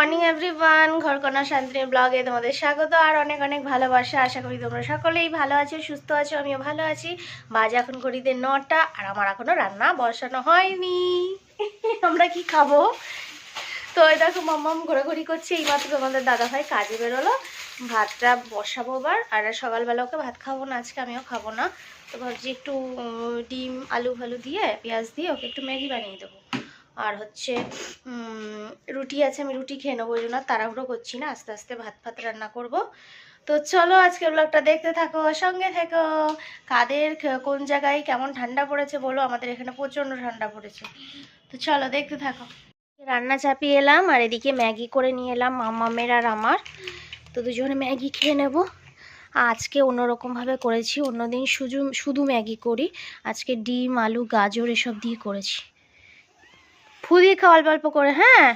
Morning everyone ঘরকন্যা Shantini ব্লগে তোমাদের স্বাগত আর অনেক অনেক ভালোবাসা। আশা করি তোমরা সকলেই ভালো আছো, সুস্থ আছো, আমিও ভালো আছি। বাজে এখন ঘড়িতে নটা, আর আমার এখনও রান্না বসানো হয়নি। আমরা কি খাব? তো এই দেখো, মাম্মাম ঘোরাঘুরি করছে, এইমাত্র তোমাদের দাদা ভাই কাজে বেরোলো। ভাতটা বসাবো আবার আর সকালবেলা ওকে ভাত খাব না, আজকে আমিও খাব না। তো ভাবছি একটু ডিম, আলু ফালু দিয়ে, পেঁয়াজ দিয়ে ওকে একটু ম্যাগি বানিয়ে দেবো। আর হচ্ছে রুটি আছে, আমি রুটি খেয়ে নেব, ওই জন্য তাড়াহুড়ো করছি না, আস্তে আস্তে ভাত ফাত রান্না করব। তো চলো আজকে ব্লগটা দেখতে থাকো, সঙ্গে থেকো। কাদের কোন জায়গায় কেমন ঠান্ডা পড়েছে বলো, আমাদের এখানে প্রচণ্ড ঠান্ডা পড়েছে। তো চলো দেখতে থাকো। রান্না চাপিয়ে এলাম, আর এদিকে ম্যাগি করে নিয়ে এলাম, মামামের আর আমার। তো দুজনে ম্যাগি খেয়ে নেব। আজকে অন্যরকমভাবে করেছি, অন্যদিন শুধু শুধু ম্যাগি করি। আজকে ডিম, আলু, গাজর এসব দিয়ে করেছি। ফু দিয়ে খাও অল্প অল্প করে হ্যাঁ?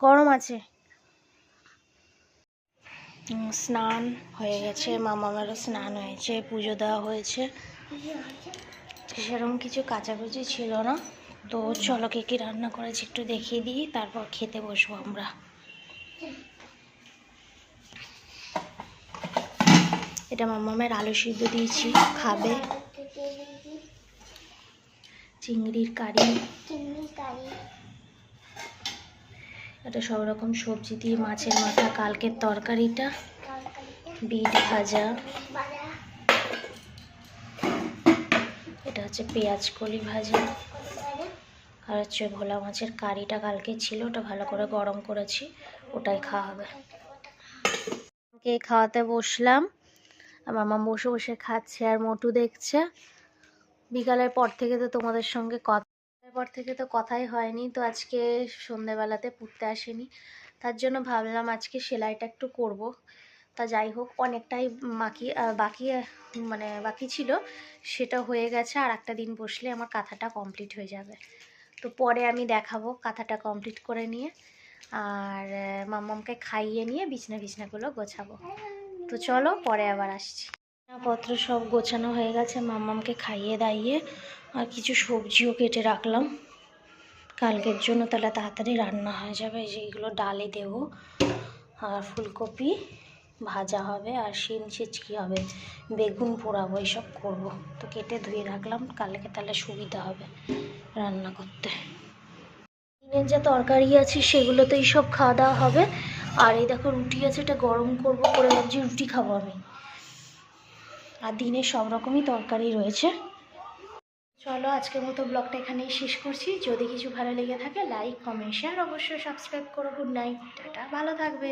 গরম আছে। স্নান হয়ে গেছে মামামেরও স্নান হয়েছে, পুজো দেওয়া হয়েছে। সেরকম কিছু কাচাকুচি ছিল না। তো চলো কে কি রান্না করেছি একটু দেখিয়ে দিই, তারপর খেতে বসবো আমরা। এটা মামামের আলু সিদ্ধ দিয়েছি, খাবে। চিংড়ির কারি। চিংড়ির কারি। এটা সব রকম সবজি দিয়ে মাছের মাথা কালকের তরকারিটা। বিট ভাজা। এটা হচ্ছে পেঁয়াজ কলি ভাজা। আর হচ্ছে ভোলা মাছের কারিটা কালকে ছিল ওটা ভালো করে গরম করেছি ওটাই খাওয়া হবে। কে খাওয়াতে বসলাম আর মামা বসে বসে খাচ্ছে আর মোটু দেখছে। বিকালের পর থেকে তো তোমাদের সঙ্গে কথা পর থেকে তো কথাই হয়নি, তো আজকে সন্ধেবেলাতে পড়তে আসেনি। তার জন্য ভাবলাম আজকে সেলাইটা একটু করব। তা যাই হোক, অনেকটাই বাকি বাকি মানে বাকি ছিল। সেটা হয়ে গেছে আর একটা দিন বসলে আমার কাঁথাটা কমপ্লিট হয়ে যাবে। তো পরে আমি দেখাবো কাঁথাটা কমপ্লিট করে নিয়ে। আর মাম্মামকে খাইয়ে নিয়ে বিছনা বিছনাগুলো গোছাবো। তো চলো পরে আবার আসছি। পত্র সব গোছানো হয়ে গেছে, মাম্মামকে খাইয়ে দাইয়ে আর কিছু সবজিও কেটে রাখলাম। কালকের জন্য তাহলে তাড়াতাড়ি রান্না হয়ে যাবে, এই যে ডালে দেবো। আর ফুলকপি ভাজা হবে আর শিম ছিচকি হবে, বেগুন পোড়াবো এইসব করব। তো কেটে ধুয়ে রাখলাম, কালকে তাহলে সুবিধা হবে রান্না করতে। দিনের যা তরকারি আছে সেগুলোতেই সব খাওয়া দাওয়া হবে। আর এই দেখো রুটি আছে, এটা গরম করব করে ভাবছি রুটি খাব আমি। আর দিনে সব রকমই তরকারি রয়েছে। চলো আজকের মতো ব্লগটা এখানেই শেষ করছি। যদি কিছু ভালো লেগে থাকে লাইক কমেন্ট শেয়ার অবশ্যই সাবস্ক্রাইব করো। Good night tata. ভালো থাকবে।